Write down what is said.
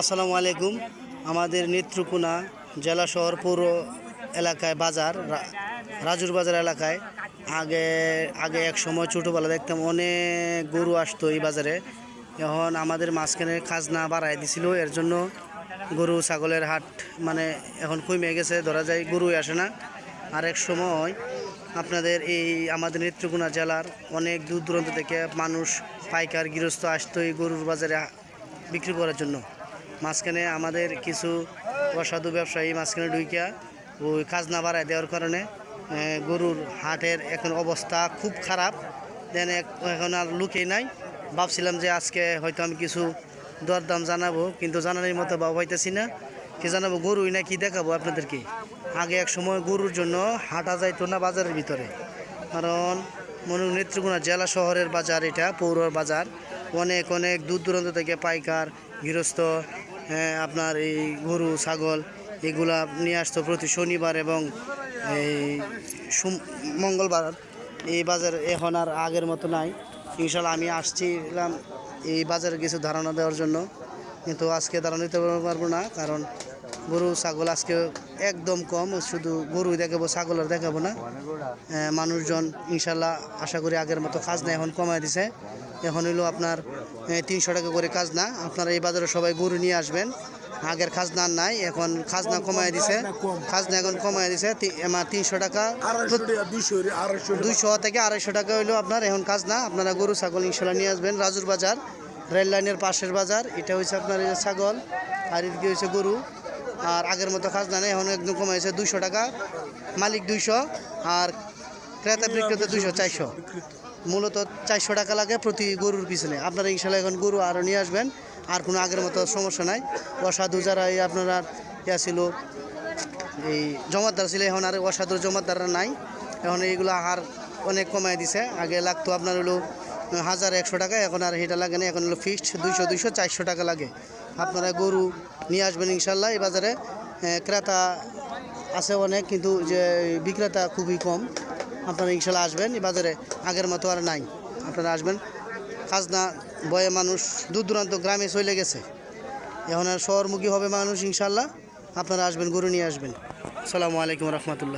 আসসালামু আলাইকুম। আমাদের নেত্রকোনা জেলা শহর পৌর এলাকায় বাজার রাজুর বাজার এলাকায় আগে আগে এক সময় ছোটোবেলা দেখতাম অনেক গরু আসতো এই বাজারে। এখন আমাদের মাঝখানে খাজনা বাড়াই দিছিল, এর জন্য গরু, ছাগলের হাট মানে এখন কমে গেছে, ধরা যায় গরুই আসে না। আর এক সময় আপনাদের এই আমাদের নেত্রকোনা জেলার অনেক দূর দূরান্ত থেকে মানুষ পাইকার গৃহস্থ আসতো এই গরুর বাজারে বিক্রি করার জন্য। মাঝখানে আমাদের কিছু অসাধু ব্যবসায়ী মাঝখানে ঢুইকা ওই খাজনা বাড়ায় দেওয়ার কারণে গরুর হাটের এখন অবস্থা খুব খারাপ। দেন এখন আর লুকেই নাই। ভাবছিলাম যে আজকে হয়তো আমি কিছু দরদাম জানাব, কিন্তু জানানোর মতো বা পাইতেছি না। কি জানাব, গরুই না কি দেখাবো আপনাদেরকে। আগে এক সময় গরুর জন্য হাঁটা যাইতো না বাজারের ভিতরে। কারণ মনে নেত্রকোনা জেলা শহরের বাজার এটা, পৌর বাজার। অনেক অনেক দূর দূরান্ত থেকে পাইকার গৃহস্থ আপনার এই গরু, ছাগল এগুলা নিয়ে আসতো প্রতি শনিবার এবং এই মঙ্গলবার। এই বাজার এখন আর আগের মতো নাই। ইনশাল্লাহ আমি আসছিলাম এই বাজারে কিছু ধারণা দেওয়ার জন্য। কিন্তু আজকে ধারণা দিতে পারব না, কারণ গরু, ছাগল আজকে একদম কম, শুধু গরু দেখাবো, ছাগল আর দেখাবো না। মানুষজন ইনশাল্লাহ আশা করি আগের মতো খাজনা এখন কমায় দিছে। এখন হইল আপনার তিনশো টাকা করে খাজনা। আপনারা এই বাজারে সবাই গরু নিয়ে আসবেন। আগের খাজনা নাই এখন খাজনা কমায় দিছে। খাজনা এখন কমায় দিছে তিনশো টাকা। দুইশো থেকে আড়াইশো টাকা হইল আপনার এখন কাজ না আপনারা গরু ছাগল ইনশাল্লাহ নিয়ে আসবেন। রাজুর বাজার রেল লাইনের পাশের বাজার। এটা হচ্ছে আপনার ছাগল আর এদিকে হচ্ছে গরু। আর আগের মতো খাজ না নেই এখন একদম কমাইছে দুইশো টাকা। মালিক দুইশো আর ক্রেতা বিক্রেতা দুইশো চারশো। মূলত চারশো টাকা লাগে প্রতি গরুর পিছনে। আপনারা ইনশাল্লাহ এখন গরু আরও নিয়ে আসবেন, আর কোনো আগের মতো সমস্যা নাই। অসাধু যারা এই আপনারা ইয়া ছিল, এই জমাদার ছিল, এখন আর অসাধু জমাদাররা নাই। এখন এইগুলো হার অনেক কমাই দিছে। আগে লাগতো আপনার হলো হাজার একশো টাকা, এখন আর সেটা লাগে না, এখন হলো ফিক্সড দুইশো দুইশো, চারশো টাকা লাগে। আপনারা গরু নিয়ে আসবেন ইনশাল্লাহ, এই বাজারে ক্রেতা আছে অনেক, কিন্তু যে বিক্রেতা খুবই কম। আপনারা ইনশাল্লাহ আসবেন, এই বাজারে আগের মতো আর নাই। আপনারা আসবেন। খাজনা বয়ে মানুষ দূর দূরান্ত গ্রামে চলে গেছে। এখন আর শহরমুখী হবে মানুষ ইনশাল্লাহ। আপনারা আসবেন, গরু নিয়ে আসবেন। আসসালামু আলাইকুম রহমতুল্লাহ।